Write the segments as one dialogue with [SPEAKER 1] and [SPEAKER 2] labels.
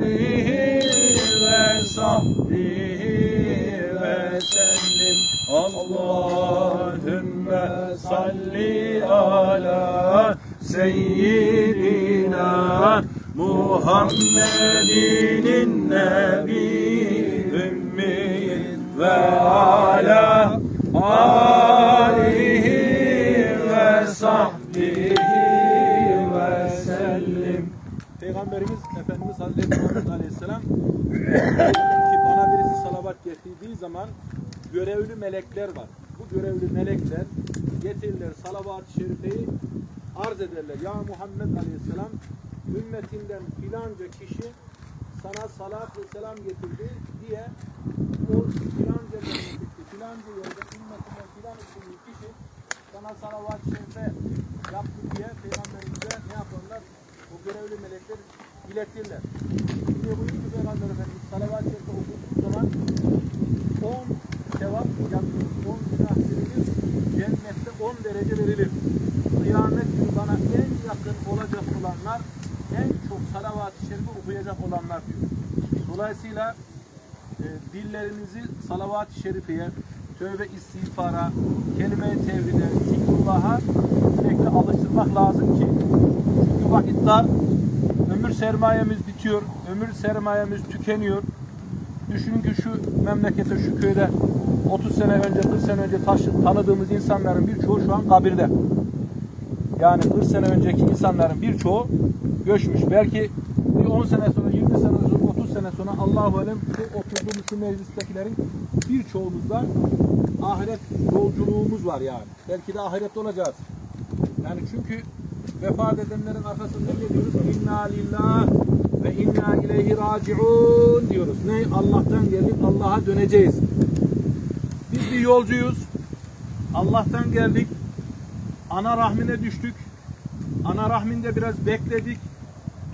[SPEAKER 1] ve sahbihi ve sellim Allahümme salli ala seyyidina Muhammedin nebi ümmiyin ve ala. Alihi
[SPEAKER 2] Efendimiz Hazreti Muhammed Aleyhisselam ki bana birisi salavat getirdiği zaman görevli melekler var. Bu görevli melekler getirirler salavat-ı şerifeyi arz ederler. Ya Muhammed Aleyhisselam ümmetinden filanca kişi sana salat ve selam getirdi diye o filanca memlekette filanca yerde ümmetinden filan isimli kişi sana salavat-ı şerife yaptı diye peygamberimize ne yaparlar? O görevli melekler iletirler. Şimdi buyuruyor ki Peygamber Efendimiz salavat-ı şerife okuduğu zaman 10 sevap yani 10 günah verilir. Cennette 10 derece verilir. Kıyamet günü bana en yakın olacak olanlar en çok salavat-ı şerife okuyacak olanlar diyor. Dolayısıyla e, dillerimizi salavat-ı şerifeye, tövbe istiğfara, kelime-i tevhide, zikrullah'a sürekli alıştırmak lazım ki çünkü vakit dar, sermayemiz bitiyor, ömür sermayemiz tükeniyor. Düşünün ki şu memlekete, şu köyde 30 sene önce, 40 sene önce taşı, tanıdığımız insanların birçoğu şu an kabirde. Yani 40 sene önceki insanların birçoğu göçmüş. Belki bir 10 sene sonra, 20 sene sonra, 30 sene sonra Allahu alem bu oturduğumuz şu meclistekilerin birçoğumuzda ahiret yolculuğumuz var yani. Belki de ahirette olacağız. Yani çünkü vefat edenlerin arkasında ne diyoruz? İnna lillah ve inna ileyhi raciun diyoruz. Ne? Allah'tan geldik, Allah'a döneceğiz. Biz bir yolcuyuz. Allah'tan geldik. Ana rahmine düştük. Ana rahminde biraz bekledik.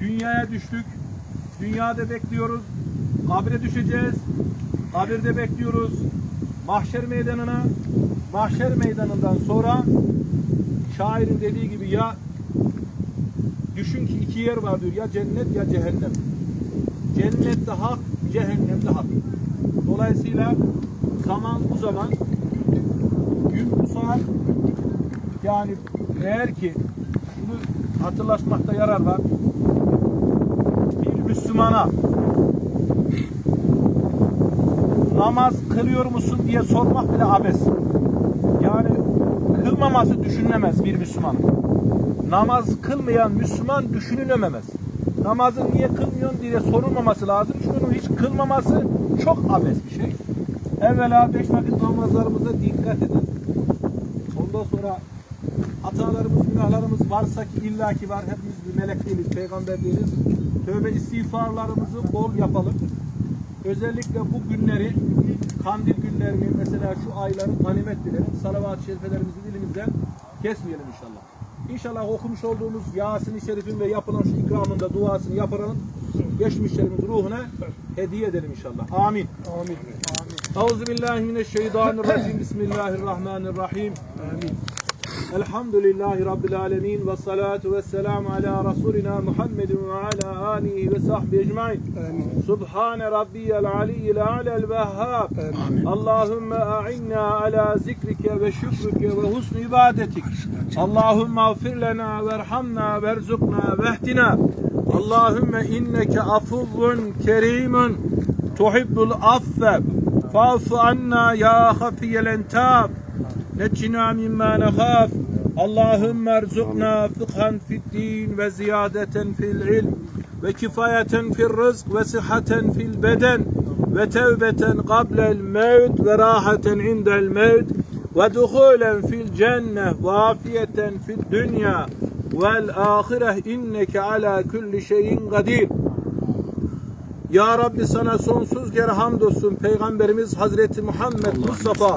[SPEAKER 2] Dünyaya düştük. Dünyada bekliyoruz. Kabre düşeceğiz. Kabirde bekliyoruz. Mahşer meydanına. Mahşer meydanından sonra şairin dediği gibi ya düşün ki iki yer var diyor. Ya cennet ya cehennem. Cennette hak, cehennemde hak. Dolayısıyla zaman bu zaman gün bu saat yani eğer ki bunu hatırlatmakta yarar var. Bir Müslümana namaz kılıyor musun diye sormak bile abes. Yani kılmaması düşünülemez bir Müslüman. Namaz kılmayan Müslüman düşünülememez. Namazı niye kılmıyorsun diye sorulmaması lazım. Onun hiç kılmaması çok abes bir şey. Evvela beş vakit namazlarımıza dikkat edin. Ondan sonra hatalarımız, günahlarımız varsa ki illaki var. Hepimiz bir melek değiliz, peygamber değiliz. Tövbe istiğfarlarımızı bol yapalım. Özellikle bu günleri, kandil günlerini, mesela şu ayların ganimet bilelim. Salavat-ı şerifelerimizi dilimizden kesmeyelim inşallah. İnşallah okumuş olduğumuz Yasin-i Şerif'in ve yapılan şu ikramında duasını yapalım. Geçmişlerimiz ruhuna hediye edelim inşallah. Amin. Amin. Euzu billahi mineşşeytanirracim. Bismillahirrahmanirrahim. Amin. Elhamdülillahi Rabbil alemin ve salatu ve selamu ala Resulina Muhammedin ve ala alihi ve sahbihi ecmain. Subhane Rabbiyel aliyyil a'lel vehhab. Allahümme a'inna ala zikrike ve şükrike ve husn ibadetik. Allahümme afir lena verhamna verzukna vehdina. Allahümme inneke afuvvun kerimun tuhibbul affe. Fa'fu anna ya hafiyel Neçina mimma nekhaf. Allahümme erzukna fıkhan fid ve ziyadeten fil ilm ve kifayeten fil rızk ve sıhhaten fil beden ve tevbeten qablel mevt ve rahaten indel mevt ve duhulen fil cenne ve afiyeten fil dünya vel ahireh inneke ala kulli şeyin kadir. Ya Rabbi sana sonsuz kere hamdolsun Peygamberimiz Hazreti Muhammed Allah Mustafa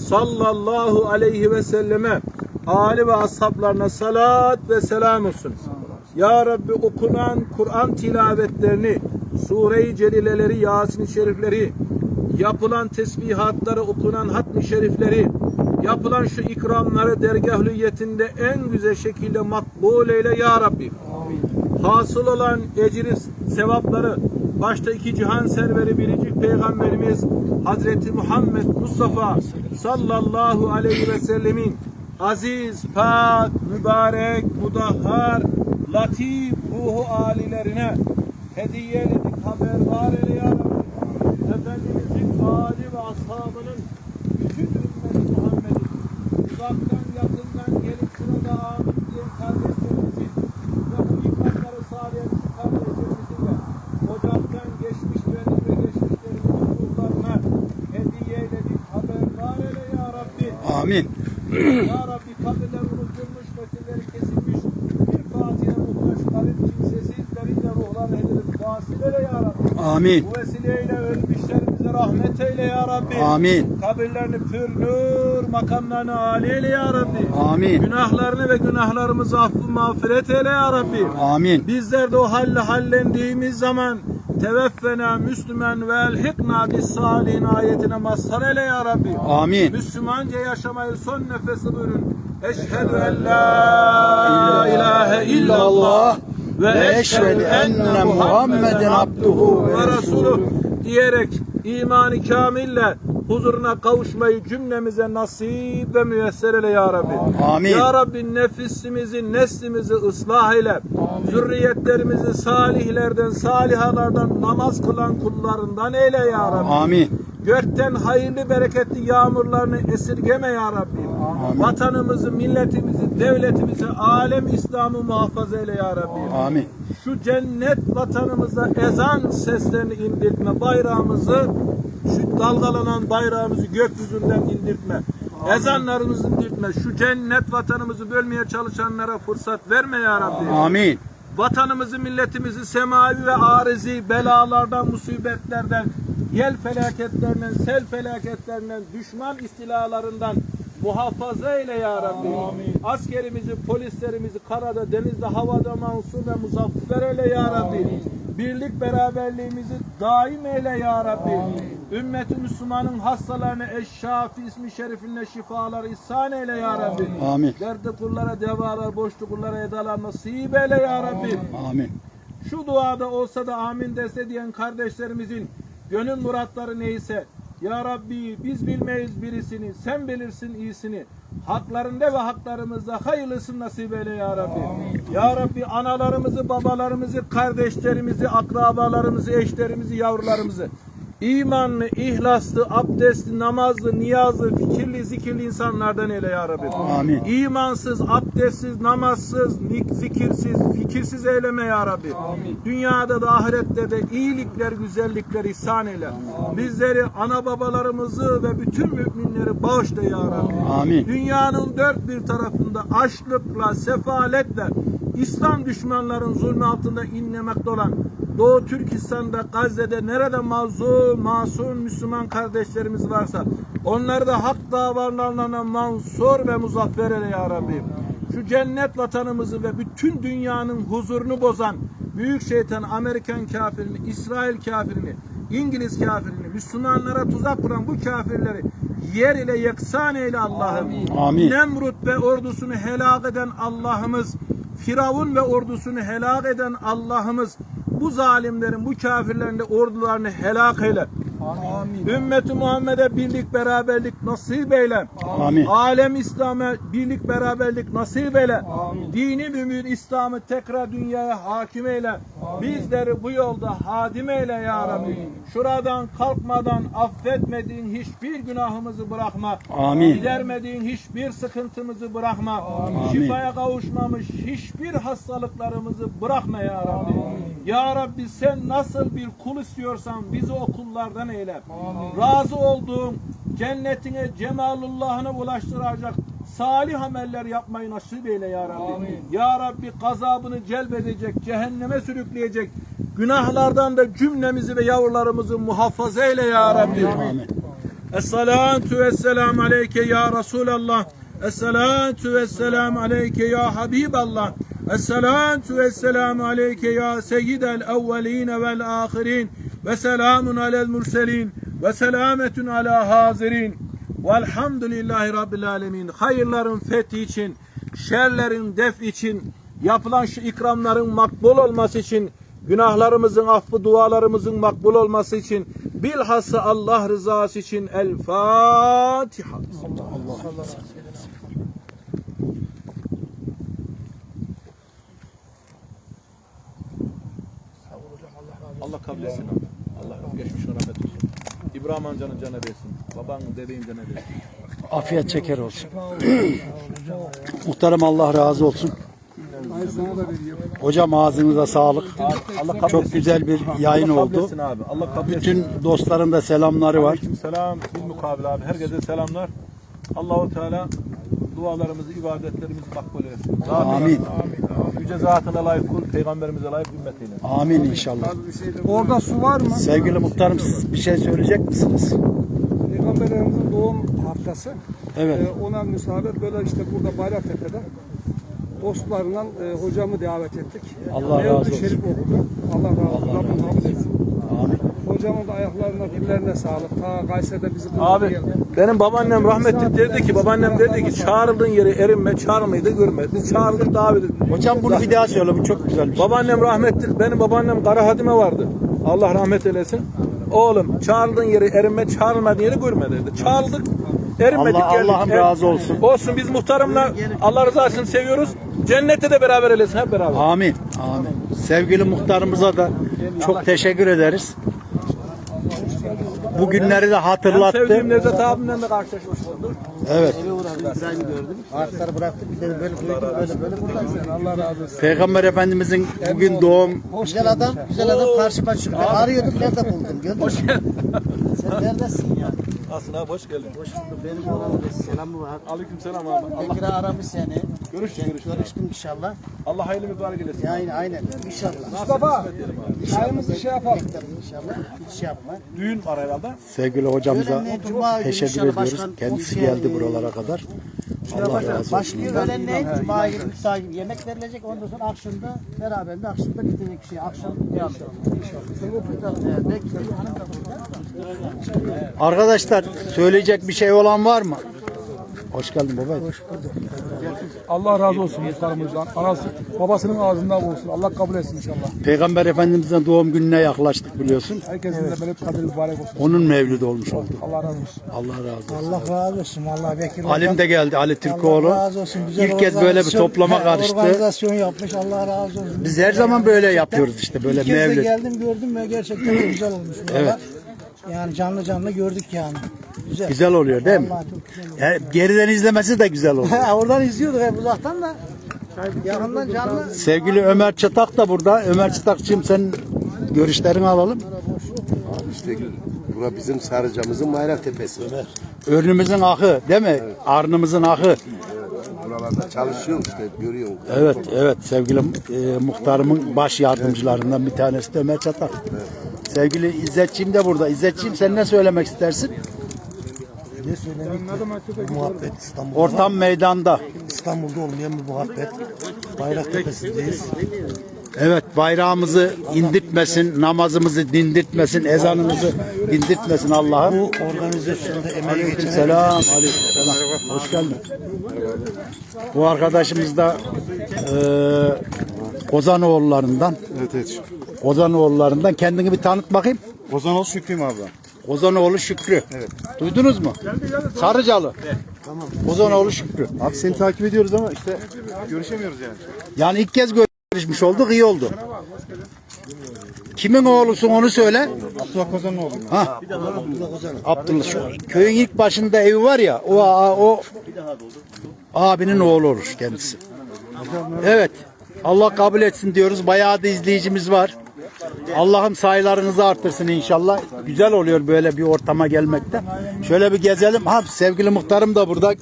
[SPEAKER 2] sallallahu aleyhi ve selleme Ali ve ashablarına salat ve selam olsun. Ya Rabbi okunan Kur'an tilavetlerini, Sure-i Celileleri, Yasin-i Şerifleri, yapılan tesbihatları, okunan hatmi şerifleri, yapılan şu ikramları dergah hüyetinde en güzel şekilde makbul eyle Ya Rabbi. Hasıl olan ecri, sevapları başta iki cihan serveri biricik peygamberimiz Hazreti Muhammed Mustafa sallallahu aleyhi ve sellemin aziz, pak, mübarek, mudahhar, latif ruhu alilerine hediye edip haberdar eyle ya Rabbi. Efendimizin âli ve ashabının bütün ümmeti Muhammed'in uzaktan yakından gelip şurada amin diyen kardeşlerimizin ve bu ikramları sağlayan şu kardeşlerimizin de ocaktan geçmişlerin ve geçmişlerimizin ruhlarına hediye edip haberdar eyle ya Rabbi.
[SPEAKER 3] Amin.
[SPEAKER 2] Ya Rabbi kabirler unutulmuş, fakirleri kesilmiş, bir Fatiha muhtaç, garip kimsesizlerin de ruhlarına edilip vasıl eyle ya Rabbi.
[SPEAKER 3] Amin.
[SPEAKER 2] Bu vesileyle ölmüşlerimize rahmet eyle ya Rabbi.
[SPEAKER 3] Amin.
[SPEAKER 2] Kabirlerini pür nur, makamlarını âli eyle ya Rabbi.
[SPEAKER 3] Amin.
[SPEAKER 2] Günahlarını ve günahlarımızı affı mağfiret eyle ya Rabbi.
[SPEAKER 3] Amin.
[SPEAKER 2] Bizler de o halle hallendiğimiz zaman teveffena Müslüman ve elhikna bis salihin ayetine mazhar eyle ya Rabbi.
[SPEAKER 3] Amin.
[SPEAKER 2] Müslümanca yaşamayı son nefesi buyurun. Eşhedü en la ilahe illallah
[SPEAKER 3] ve eşhedü enne Muhammeden abduhu ve
[SPEAKER 2] resuluh diyerek imanı kamille huzuruna kavuşmayı cümlemize nasip ve müyesser eyle ya Rabbi.
[SPEAKER 3] Amin.
[SPEAKER 2] Ya Rabbi nefisimizi, neslimizi ıslah eyle. Zürriyetlerimizi salihlerden, salihalardan, namaz kılan kullarından eyle ya Rabbi.
[SPEAKER 3] Amin.
[SPEAKER 2] Gökten hayırlı bereketli yağmurlarını esirgeme ya Rabbi. Vatanımızı, milletimizi, devletimizi, alem İslam'ı muhafaza eyle ya Rabbi.
[SPEAKER 3] Amin.
[SPEAKER 2] Şu cennet vatanımıza ezan seslerini indirtme. Bayrağımızı, şu dalgalanan bayrağımızı gökyüzünden indirtme. Ezanlarımızı indirtme. Şu cennet vatanımızı bölmeye çalışanlara fırsat verme ya Rabbi.
[SPEAKER 3] Amin.
[SPEAKER 2] Vatanımızı, milletimizi semavi ve arizi belalardan, musibetlerden, yel felaketlerinden, sel felaketlerinden, düşman istilalarından muhafaza eyle ya Rabbi. Askerimizi, polislerimizi karada, denizde, havada mansur ve muzaffer eyle ya Rabbi. Birlik beraberliğimizi daim eyle ya Rabbi. Ümmeti Müslümanın hastalarına eşşafi ismi şerifinle şifalar ihsan eyle ya Rabbi.
[SPEAKER 3] Amin.
[SPEAKER 2] Derdi kullara devalar, boşlu kullara edalar nasip eyle ya Rabbi.
[SPEAKER 3] Amin.
[SPEAKER 2] Şu duada olsa da amin dese diyen kardeşlerimizin gönül muratları neyse ya Rabbi biz bilmeyiz birisini, sen bilirsin iyisini. Haklarında ve haklarımızda hayırlısını nasip eyle ya Rabbi. Ya Rabbi analarımızı, babalarımızı, kardeşlerimizi, akrabalarımızı, eşlerimizi, yavrularımızı imanlı, ihlaslı, abdestli, namazlı, niyazlı, fikirli, zikirli insanlardan eyle ya Rabbi.
[SPEAKER 3] Amin.
[SPEAKER 2] İmansız, abdestsiz, namazsız, nik- zikirsiz, fikirsiz eyleme ya Rabbi. Dünyada da ahirette de iyilikler, güzellikler ihsan eyle. Bizleri, ana babalarımızı ve bütün müminleri bağışla ya Rabbi.
[SPEAKER 3] Amin.
[SPEAKER 2] Dünyanın dört bir tarafında açlıkla, sefaletle, İslam düşmanların zulmü altında inlemekte olan Doğu Türkistan'da, Gazze'de nerede mazlum, masum Müslüman kardeşlerimiz varsa onları da hak davalarına mansur ve muzaffer eyle ya Rabbi. Şu cennet vatanımızı ve bütün dünyanın huzurunu bozan büyük şeytan Amerikan kafirini, İsrail kafirini, İngiliz kafirini, Müslümanlara tuzak kuran bu kafirleri yer ile yeksan eyle Allah'ım.
[SPEAKER 3] Amin.
[SPEAKER 2] Nemrut ve ordusunu helak eden Allah'ımız, Firavun ve ordusunu helak eden Allah'ımız, bu zalimlerin, bu kafirlerin de ordularını helak eyle. Ümmeti Muhammed'e birlik beraberlik nasip eyle.
[SPEAKER 3] Amin.
[SPEAKER 2] Alem İslam'a birlik beraberlik nasip eyle. Dini mümin İslam'ı tekrar dünyaya hakim eyle. Bizleri bu yolda hadim eyle ya Rabbi. Şuradan kalkmadan affetmediğin hiçbir günahımızı bırakma.
[SPEAKER 3] Amin.
[SPEAKER 2] Gidermediğin hiçbir sıkıntımızı bırakma.
[SPEAKER 3] Amin.
[SPEAKER 2] Şifaya kavuşmamış hiçbir hastalıklarımızı bırakma ya Rabbi. Ya Rabbi sen nasıl bir kul istiyorsan bizi o kullardan eyle. Razı olduğun cennetine cemalullahını ulaştıracak salih ameller yapmayı nasip eyle ya Rabbi. Ya Rabbi gazabını celbedecek, cehenneme sürükleyecek günahlardan da cümlemizi ve yavrularımızı muhafaza eyle ya Rabbi.
[SPEAKER 3] Amin.
[SPEAKER 2] Esselatu vesselamu aleyke ya Resulallah. Esselatu vesselamu aleyke ya Habiballah. Esselatu vesselamu aleyke ya seyyidel evveline vel ahirin. Ve selamun alel murselin. Ve selametun ala hazirin. Velhamdülillahi Rabbil alemin. Hayırların fethi için, şerlerin def için, yapılan şu ikramların makbul olması için günahlarımızın affı, dualarımızın makbul olması için bilhassa Allah rızası için El Fatiha. Allah kabul etsin. Allah geçmiş rahmet olsun. İbrahim amcanın canı versin. Babanın, dedeyin canı versin.
[SPEAKER 3] Afiyet şeker olsun. Muhtarım Allah razı olsun. Hocam ağzınıza sağlık.
[SPEAKER 2] Allah kabul
[SPEAKER 3] Çok
[SPEAKER 2] etsin.
[SPEAKER 3] güzel bir yayın
[SPEAKER 2] Allah kabul
[SPEAKER 3] oldu.
[SPEAKER 2] etsin abi. Allah kabul etsin.
[SPEAKER 3] Bütün dostların da selamları var.
[SPEAKER 2] Selam, bil mukabil abi. Herkese selamlar. Allahu Teala dualarımızı, ibadetlerimizi makbul etsin. Zaten
[SPEAKER 3] Amin.
[SPEAKER 2] Yüce zatına layık kul, peygamberimize layık ümmetiyle.
[SPEAKER 3] Amin inşallah.
[SPEAKER 1] Orada su var mı?
[SPEAKER 3] Sevgili muhtarım siz bir şey söyleyecek misiniz?
[SPEAKER 1] Peygamberimizin doğum haftası.
[SPEAKER 3] Evet.
[SPEAKER 1] Ee, ona müsaade böyle işte burada Bayraktepe'de dostlarından e, hocamı davet ettik.
[SPEAKER 3] Allah
[SPEAKER 1] Mevlid-i
[SPEAKER 3] razı olsun.
[SPEAKER 1] Şerif okudu. Allah razı olsun. Rabbim kabul etsin.
[SPEAKER 3] Amin.
[SPEAKER 1] Hocamın da ayaklarına, dillerine sağlık. Ta Kayseri'de bizi kırdı
[SPEAKER 2] Abi
[SPEAKER 1] geldi.
[SPEAKER 2] benim babaannem rahmetli derdi ki babaannem derdi ki çağrıldığın yeri erinme çağırmayı da görme. Biz çağırdık davet.
[SPEAKER 3] Hocam bunu bir daha söyle bu çok güzel bir şey.
[SPEAKER 2] Babaannem rahmetli benim babaannem Kara Hadime vardı. Allah rahmet eylesin. Oğlum çağrıldığın yeri erinme çağrılmadığın yeri görme dedi. Çağırdık erinmedik
[SPEAKER 3] Allah-
[SPEAKER 2] geldik.
[SPEAKER 3] Allah'ım
[SPEAKER 2] Er-
[SPEAKER 3] razı olsun.
[SPEAKER 2] Olsun biz muhtarımla Allah rızası için seviyoruz. Cennette de beraber eylesin hep beraber.
[SPEAKER 3] Amin. Amin. Sevgili muhtarımıza da çok teşekkür ederiz. Bu günleri de
[SPEAKER 2] Hem
[SPEAKER 3] hatırlattı.
[SPEAKER 2] sevdiğim Nevzat abimle de karşılaşmış olduk.
[SPEAKER 3] Evet.
[SPEAKER 1] Allah razı olsun.
[SPEAKER 3] Peygamber Efendimizin bugün doğum
[SPEAKER 4] Güzel adam, güzel adam karşıma çıktı. Ben arıyordum, nerede buldum? Gördün mü? Sen neredesin ya?
[SPEAKER 2] Aslında abi hoş geldin.
[SPEAKER 4] Hoş bulduk. Benim oğlanın selamı var.
[SPEAKER 2] Aleyküm selam abi. Allah,
[SPEAKER 4] aramış seni.
[SPEAKER 2] görüştük görüştük.
[SPEAKER 4] Görüştüm inşallah.
[SPEAKER 2] Allah hayırlı mübarek eylesin.
[SPEAKER 4] Ya aynen, aynen. İnşallah.
[SPEAKER 1] Mustafa, çayımızı şey yapalım.
[SPEAKER 4] Beklerim inşallah. Hiç şey yapma.
[SPEAKER 2] Düğün var herhalde.
[SPEAKER 3] sevgili hocamıza
[SPEAKER 4] günü
[SPEAKER 3] teşekkür ediyoruz. Kendisi geldi buralara kadar.
[SPEAKER 4] Başlıyor öğlenleyin, Cuma günü iftar gibi yemek verilecek. Ondan sonra akşamda beraber de akşamda bitecek şey. Akşam devam burada.
[SPEAKER 3] Arkadaşlar söyleyecek bir şey olan var mı? Hoş geldin baba.
[SPEAKER 1] Allah razı olsun muhtarımızdan. Anası, babasının ağzından olsun. Allah kabul etsin inşallah.
[SPEAKER 3] Peygamber Efendimiz'in doğum gününe yaklaştık biliyorsun.
[SPEAKER 1] Herkesin de böyle kadir mübarek olsun.
[SPEAKER 3] Onun mevlidi olmuş oldu.
[SPEAKER 1] Allah razı olsun.
[SPEAKER 3] Allah razı olsun.
[SPEAKER 4] Allah razı olsun. Vallahi Bekir
[SPEAKER 3] Halim de geldi Ali Türkoğlu.
[SPEAKER 4] Allah razı olsun. Güzel
[SPEAKER 3] İlk kez böyle bir toplama karıştı.
[SPEAKER 4] Organizasyon yapmış. Allah razı olsun.
[SPEAKER 3] Biz her zaman böyle yapıyoruz işte böyle
[SPEAKER 4] Bir kez de
[SPEAKER 3] mevlid.
[SPEAKER 4] geldim gördüm ve gerçekten güzel olmuş.
[SPEAKER 3] Evet.
[SPEAKER 4] Yani canlı canlı gördük yani. Güzel.
[SPEAKER 3] Güzel oluyor değil mi?
[SPEAKER 4] Vallahi çok güzel.
[SPEAKER 3] Ya, geriden izlemesi de güzel oluyor.
[SPEAKER 4] He, oradan izliyorduk hep uzaktan da. Yakından canlı.
[SPEAKER 3] Sevgili Ömer Çıtak da burada. Ömer Çıtakçığım sen görüşlerini alalım.
[SPEAKER 5] İşte bura bizim Sarıcamızın bayrak tepesi.
[SPEAKER 3] Örnümüzün ahı değil mi? Arnımızın ahı.
[SPEAKER 5] Buralarda çalışıyorum işte görüyorum.
[SPEAKER 3] Evet, evet sevgili e, muhtarımın baş yardımcılarından bir tanesi de Ömer Çatak. Sevgili İzzetçiğim de burada. İzzetçiğim sen ne söylemek istersin?
[SPEAKER 4] Ne söylemek? Muhabbet İstanbul'da.
[SPEAKER 3] Ortam meydanda.
[SPEAKER 4] İstanbul'da olmayan bir muhabbet. Bayrak tepesindeyiz.
[SPEAKER 3] Evet bayrağımızı indirtmesin, namazımızı dindirtmesin, ezanımızı dindirtmesin Allah'ım.
[SPEAKER 4] Bu organizasyonda emeği geçen
[SPEAKER 3] selam. Aleyküm selam. Hoş geldin. Bu arkadaşımız da e, Kozanoğullarından.
[SPEAKER 5] Evet evet.
[SPEAKER 3] Kozanoğullarından kendini bir tanıt bakayım.
[SPEAKER 5] Ozanol Şükrü'yüm abi.
[SPEAKER 3] Kozanoğlu Şükrü.
[SPEAKER 5] Evet.
[SPEAKER 3] Duydunuz mu? Sarıcalı. Tamam. Kozanoğlu Şükrü.
[SPEAKER 5] Abi seni takip ediyoruz ama işte görüşemiyoruz yani.
[SPEAKER 3] Yani ilk kez görüşmüş olduk, iyi oldu. Kimin oğlusun onu söyle.
[SPEAKER 5] Abdullah Kozanoğlu.
[SPEAKER 3] Ha. Abdullah şu köyün ilk başında evi var ya o o abinin oğlu olur kendisi. Evet. Allah kabul etsin diyoruz. Bayağı da izleyicimiz var. Allah'ım sayılarınızı artırsın inşallah. Güzel oluyor böyle bir ortama gelmekte. Şöyle bir gezelim. Ha sevgili muhtarım da burada.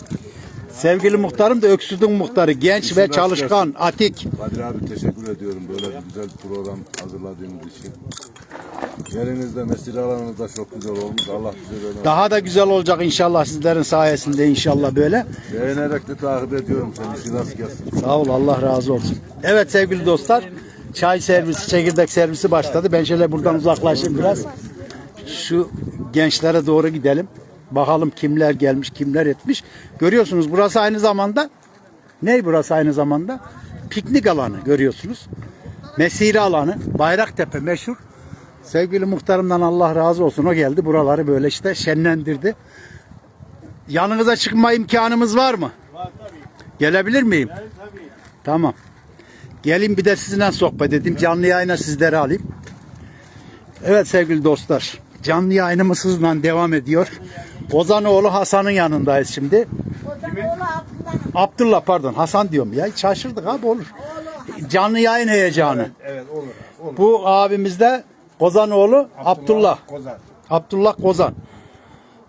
[SPEAKER 3] Sevgili muhtarım da Öksüz'ün muhtarı. Genç ve çalışkan, atik.
[SPEAKER 6] Kadir abi teşekkür ediyorum böyle bir güzel program hazırladığınız için. Yerinizde mesire alanınız da çok güzel olmuş. Allah size böyle
[SPEAKER 3] Daha da güzel olacak inşallah sizlerin sayesinde inşallah böyle.
[SPEAKER 6] beğenerek de takip ediyorum seni. İşi rast gelsin.
[SPEAKER 3] Sağ ol Allah razı olsun. Evet sevgili dostlar çay servisi, çekirdek servisi başladı. Ben şöyle buradan uzaklaşayım biraz. Şu gençlere doğru gidelim. Bakalım kimler gelmiş, kimler etmiş. Görüyorsunuz burası aynı zamanda ne burası aynı zamanda? Piknik alanı görüyorsunuz. mesire alanı. Bayraktepe meşhur. Sevgili muhtarımdan Allah razı olsun. O geldi buraları böyle işte şenlendirdi. Yanınıza çıkma imkanımız var mı?
[SPEAKER 2] Var tabii.
[SPEAKER 3] Gelebilir miyim?
[SPEAKER 2] Yani tabii.
[SPEAKER 3] Tamam. Gelin bir de sizinle sohbet edeyim. Canlı yayına sizleri alayım. Evet sevgili dostlar. Canlı yayınımız hızla devam ediyor. Ozanoğlu Hasan'ın yanındayız şimdi. Abdullah pardon Hasan diyorum ya. Şaşırdık abi olur. Canlı yayın heyecanı.
[SPEAKER 6] Evet olur.
[SPEAKER 3] Bu abimiz de Kozanoğlu Abdullah.
[SPEAKER 6] Kozan.
[SPEAKER 3] Abdullah Kozan.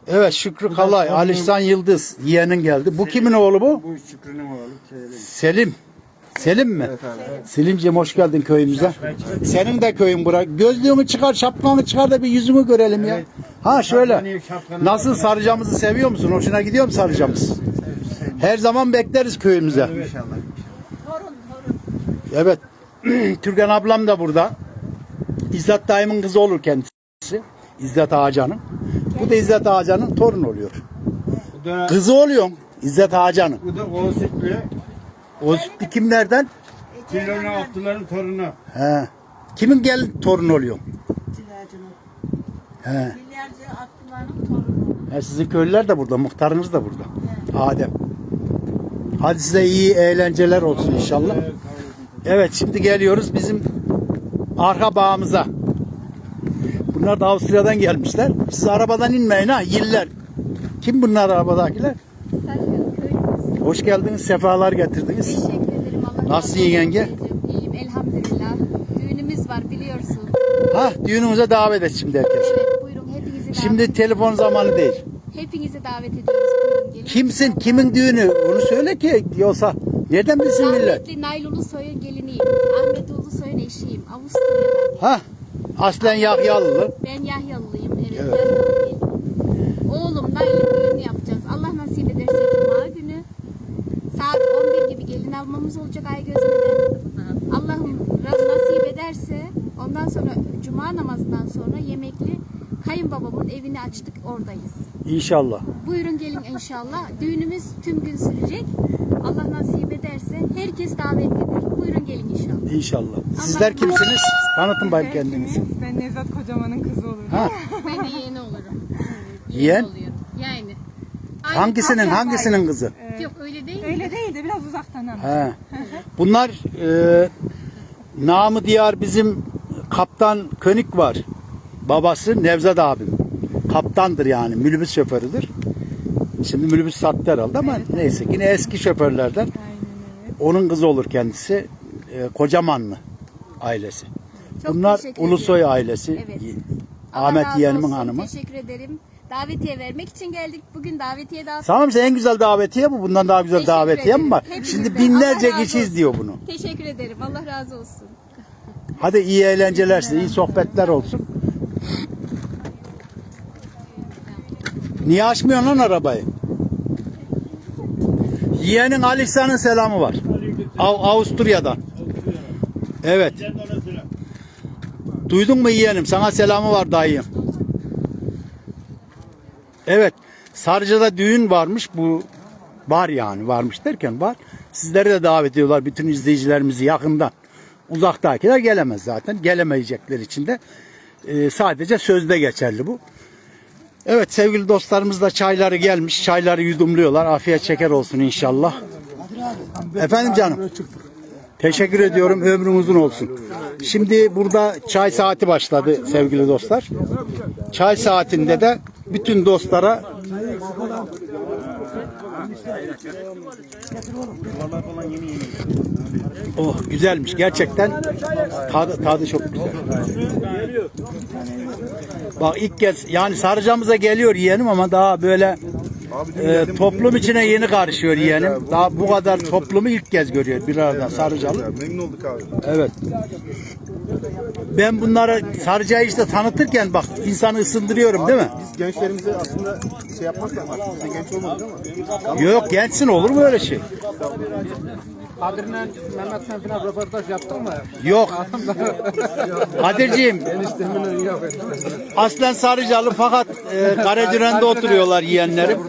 [SPEAKER 3] Evet Şükrü Kalay, Alişan Yıldız yeğenin geldi. Bu kimin oğlu bu?
[SPEAKER 6] Bu Şükrü'nün oğlu.
[SPEAKER 3] Selim. Selim mi? Selimciğim hoş geldin köyümüze. Senin de köyün bura. Gözlüğünü çıkar, şapkanı çıkar da bir yüzünü görelim ya. Ha şöyle. Nasıl sarıcamızı seviyor musun? Hoşuna gidiyor mu sarıcamız? Her zaman bekleriz köyümüze. Evet. Türkan ablam da burada. İzzet dayımın kızı olur kendisi. İzzet Ağacan'ın. Bu da İzzet Ağacan'ın torun oluyor. Kızı oluyor İzzet Ağacan'ın.
[SPEAKER 6] bu da Oğuz Sütlü.
[SPEAKER 3] O sütlü kimlerden?
[SPEAKER 6] Kilonu Abdullah'ın torunu.
[SPEAKER 3] He. Kimin gel torun oluyor? He.
[SPEAKER 7] Milyarcı Abdullah'ın torunu.
[SPEAKER 3] He, sizin köylüler de burada, muhtarınız da burada. Adem. Hadi size iyi eğlenceler olsun inşallah. Evet şimdi geliyoruz bizim arka bağımıza. Bunlar da Avusturya'dan gelmişler. Siz arabadan inmeyin ha, yiller. Kim bunlar arabadakiler? Hoş geldiniz, sefalar getirdiniz.
[SPEAKER 7] Teşekkür ederim. Allah
[SPEAKER 3] Nasıl
[SPEAKER 7] razı
[SPEAKER 3] iyi
[SPEAKER 7] olsun
[SPEAKER 3] yenge?
[SPEAKER 7] İyiyim elhamdülillah. Düğünümüz var biliyorsun.
[SPEAKER 3] Ha, düğünümüze davet et şimdi herkes.
[SPEAKER 7] Evet buyurun hepinizi davet
[SPEAKER 3] Şimdi telefon zamanı değil.
[SPEAKER 7] Hepinizi davet ediyoruz. Buyurun gelin.
[SPEAKER 3] Kimsin, kimin düğünü? Onu söyle ki yoksa nereden bilsin millet?
[SPEAKER 7] Rahmetli Nail Ulusoy'un geliniyim. Ahmet Ulusoy'un eşiyim. Avusturya'dan.
[SPEAKER 3] Ha? Aslen Yahyalılı.
[SPEAKER 7] Ben Yahyalılıyım. Evet. Yahyalılıyım. Oğlum Nail'in düğünü yapacağız. Allah nasip ederse Cuma günü. Saat 11 gibi gelin almamız olacak ay gözmeden. Allah'ım nasip ederse ondan sonra Cuma namazından sonra yemekli kayınbabamın evini açtık oradayız.
[SPEAKER 3] İnşallah.
[SPEAKER 7] Buyurun gelin inşallah. Düğünümüz tüm gün sürecek. Allah nasip ederse herkes davetlidir. Buyurun gelin inşallah.
[SPEAKER 3] İnşallah. Sizler kimsiniz? Tanıtın bakayım kendinizi.
[SPEAKER 8] Ben Nevzat Kocaman'ın kızı olurum.
[SPEAKER 3] Ha?
[SPEAKER 7] Ben de yeğeni olurum.
[SPEAKER 3] Yeğen?
[SPEAKER 7] oluyorum. Yani. Aynı
[SPEAKER 3] Hangisinin hangisinin kızı?
[SPEAKER 7] sahibi. Yok öyle değil.
[SPEAKER 8] Öyle değil
[SPEAKER 3] He. Bunlar e, namı diyar bizim kaptan Könik var. Babası Nevzat abim. Kaptandır yani. Minibüs şoförüdür. Şimdi minibüs sattı herhalde ama neyse. Yine eski şoförlerden.
[SPEAKER 8] Aynen evet.
[SPEAKER 3] Onun kızı olur kendisi. E, Kocamanlı ailesi.
[SPEAKER 7] Çok
[SPEAKER 3] Bunlar Ulusoy
[SPEAKER 7] ediyorum.
[SPEAKER 3] ailesi.
[SPEAKER 7] Evet.
[SPEAKER 3] Ahmet yeğenimin hanımı.
[SPEAKER 7] Teşekkür ederim. Davetiye vermek için geldik. Bugün davetiye daha
[SPEAKER 3] Tamam işte en güzel davetiye bu. Bundan daha güzel
[SPEAKER 7] Teşekkür
[SPEAKER 3] davetiye mi
[SPEAKER 7] ederim.
[SPEAKER 3] var?
[SPEAKER 7] Hepinizden.
[SPEAKER 3] Şimdi binlerce kişi izliyor bunu.
[SPEAKER 7] Teşekkür ederim. Allah razı olsun.
[SPEAKER 3] Hadi iyi eğlenceler size, iyi sohbetler olsun. Niye açmıyorsun lan arabayı? Yeğenin Alişan'ın selamı var. Av- Avusturya'dan. Evet. Duydun mu yeğenim? Sana selamı var dayım. Evet. Sarıca'da düğün varmış. Bu var yani. Varmış derken var. Sizleri de davet ediyorlar. Bütün izleyicilerimizi yakından. Uzaktakiler gelemez zaten. Gelemeyecekler için de e, sadece sözde geçerli bu. Evet sevgili dostlarımız da çayları gelmiş. Çayları yudumluyorlar. Afiyet şeker olsun inşallah. Efendim canım. Teşekkür ediyorum. Ömrün uzun olsun. Şimdi burada çay saati başladı sevgili dostlar. Çay saatinde de bütün dostlara Oh güzelmiş gerçekten tadı, tadı çok güzel. Bak ilk kez yani sarıcamıza geliyor yeğenim ama daha böyle e, toplum içine yeni karışıyor yeğenim. Daha bu kadar toplumu ilk kez görüyor bir arada sarıcalı.
[SPEAKER 6] Memnun olduk abi.
[SPEAKER 3] Evet. Ben bunlara sarıcayı işte tanıtırken bak insanı ısındırıyorum değil mi?
[SPEAKER 6] Biz gençlerimize aslında şey biz de genç olmadık ama
[SPEAKER 3] Yok gençsin olur mu öyle şey?
[SPEAKER 4] Kadir'le Mehmet'le falan röportaj yaptın mı?
[SPEAKER 3] Yok. Kadir'ciğim. Aslen Sarıcalı fakat e, Karadüren'de oturuyorlar yeğenlerim.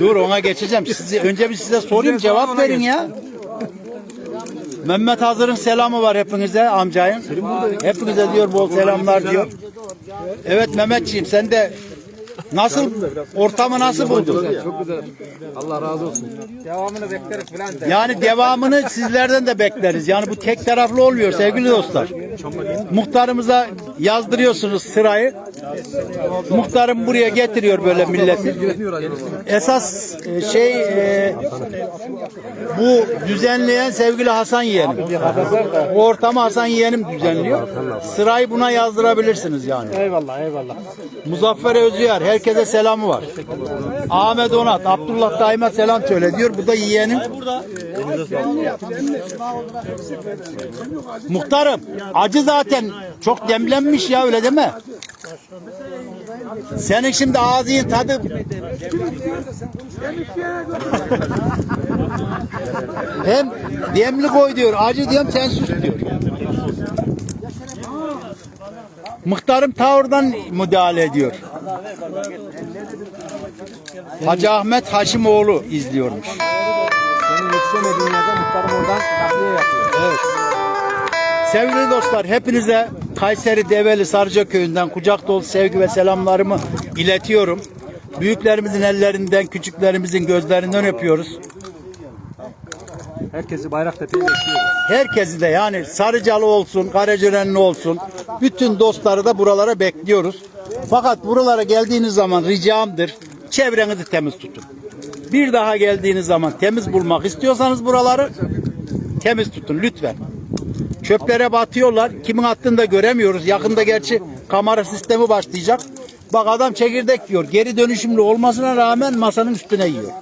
[SPEAKER 3] Dur ona geçeceğim. Sizi, önce bir size sorayım cevap verin ya. Mehmet Hazır'ın selamı var hepinize amcayım. Hepinize diyor bol selamlar diyor. Evet Mehmetciğim sen de nasıl ortamı nasıl buldun? Yani devamını sizlerden de bekleriz. Yani bu tek taraflı olmuyor sevgili dostlar. Muhtarımıza yazdırıyorsunuz sırayı. Muhtarım buraya getiriyor böyle milleti. Esas e, şey e, bu düzenleyen sevgili Hasan yeğenim. Bu ortamı Hasan yeğenim düzenliyor. Sırayı buna yazdırabilirsiniz yani.
[SPEAKER 4] Eyvallah eyvallah.
[SPEAKER 3] Muzaffer Özüyer herkese selamı var. Ahmet Onat, Abdullah Daima selam söyle diyor. Bu da yeğenim. Muhtarım acı zaten çok demlenmiş ya öyle değil mi? Senin şimdi ağzının tadı hem demli koy diyor, acı diyorum sen sus diyor. Muhtarım ta oradan müdahale ediyor. Hacı Ahmet Haşimoğlu izliyormuş.
[SPEAKER 4] Senin yetişemediğin yerde muhtarım oradan takviye yapıyor.
[SPEAKER 3] Evet. Sevgili dostlar hepinize Kayseri Develi Sarıca köyünden kucak dolu sevgi ve selamlarımı iletiyorum. Büyüklerimizin ellerinden, küçüklerimizin gözlerinden öpüyoruz.
[SPEAKER 2] Herkesi Bayraktepe'ye bekliyoruz.
[SPEAKER 3] Herkesi de yani Sarıcalı olsun, Karacörenli olsun, bütün dostları da buralara bekliyoruz. Fakat buralara geldiğiniz zaman ricamdır, çevrenizi temiz tutun. Bir daha geldiğiniz zaman temiz bulmak istiyorsanız buraları temiz tutun lütfen. Çöplere batıyorlar. Kimin attığını da göremiyoruz. Yakında gerçi kamera sistemi başlayacak. Bak adam çekirdek yiyor. Geri dönüşümlü olmasına rağmen masanın üstüne yiyor.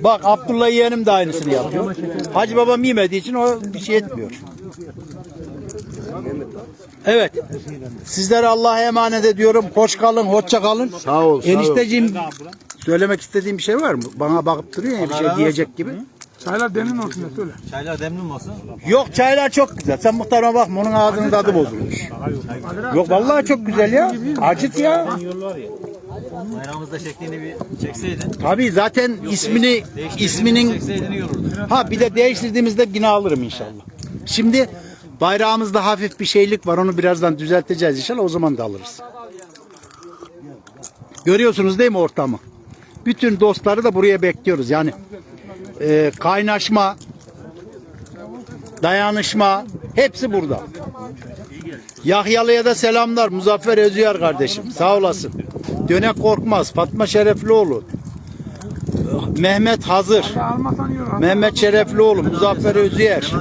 [SPEAKER 3] Bak Abdullah yeğenim de aynısını yapıyor. Hacı babam yemediği için o bir şey etmiyor. Evet. Sizlere Allah'a emanet ediyorum. Hoş kalın, hoşça kalın.
[SPEAKER 5] Sağ ol, sağ ol.
[SPEAKER 3] Enişteciğim söylemek istediğim bir şey var mı? Bana bakıp duruyor ya bir şey diyecek gibi.
[SPEAKER 1] Çaylar demin olsun da söyle.
[SPEAKER 3] Yok çaylar çok güzel. Sen muhtarıma bakma onun ağzının tadı bozulmuş. Yok vallahi çok güzel ya. Acıt ya.
[SPEAKER 9] Bayramımızda şeklini bir çekseydin.
[SPEAKER 3] Tabii zaten ismini isminin ha bir de değiştirdiğimizde yine alırım inşallah. Şimdi bayrağımızda hafif bir şeylik var. Onu birazdan düzelteceğiz inşallah. O zaman da alırız. Görüyorsunuz değil mi ortamı? Bütün dostları da buraya bekliyoruz. Yani e, kaynaşma, dayanışma hepsi burada. Yahyalı'ya da selamlar. Muzaffer Özüyer kardeşim. Sağ olasın. Dönek Korkmaz. Fatma Şereflioğlu. Mehmet Hazır. Mehmet Şereflioğlu. Muzaffer Özüyer.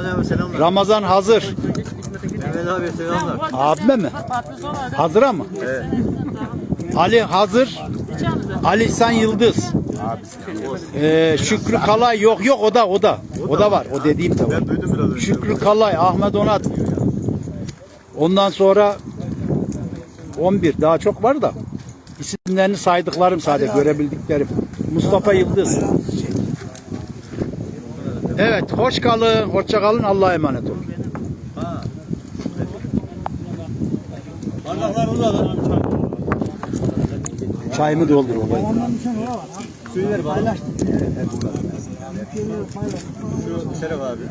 [SPEAKER 3] Ramazan Hazır.
[SPEAKER 9] Mehmet abi selamlar.
[SPEAKER 3] Abime mi? Hazır'a mı? Ali Hazır. Ali İhsan Yıldız. Ee, Şükrü Kalay yok yok o da o da. O da var. O dediğim de var. Şükrü Kalay, Ahmet Onat. Ondan sonra 11 daha çok var da isimlerini saydıklarım sadece görebildiklerim. Mustafa Yıldız. Evet, hoş kalın, hoşça kalın. Allah'a emanet olun. Çayımı doldur olayım.
[SPEAKER 9] Suyu ver bana. Şu Şeref abi.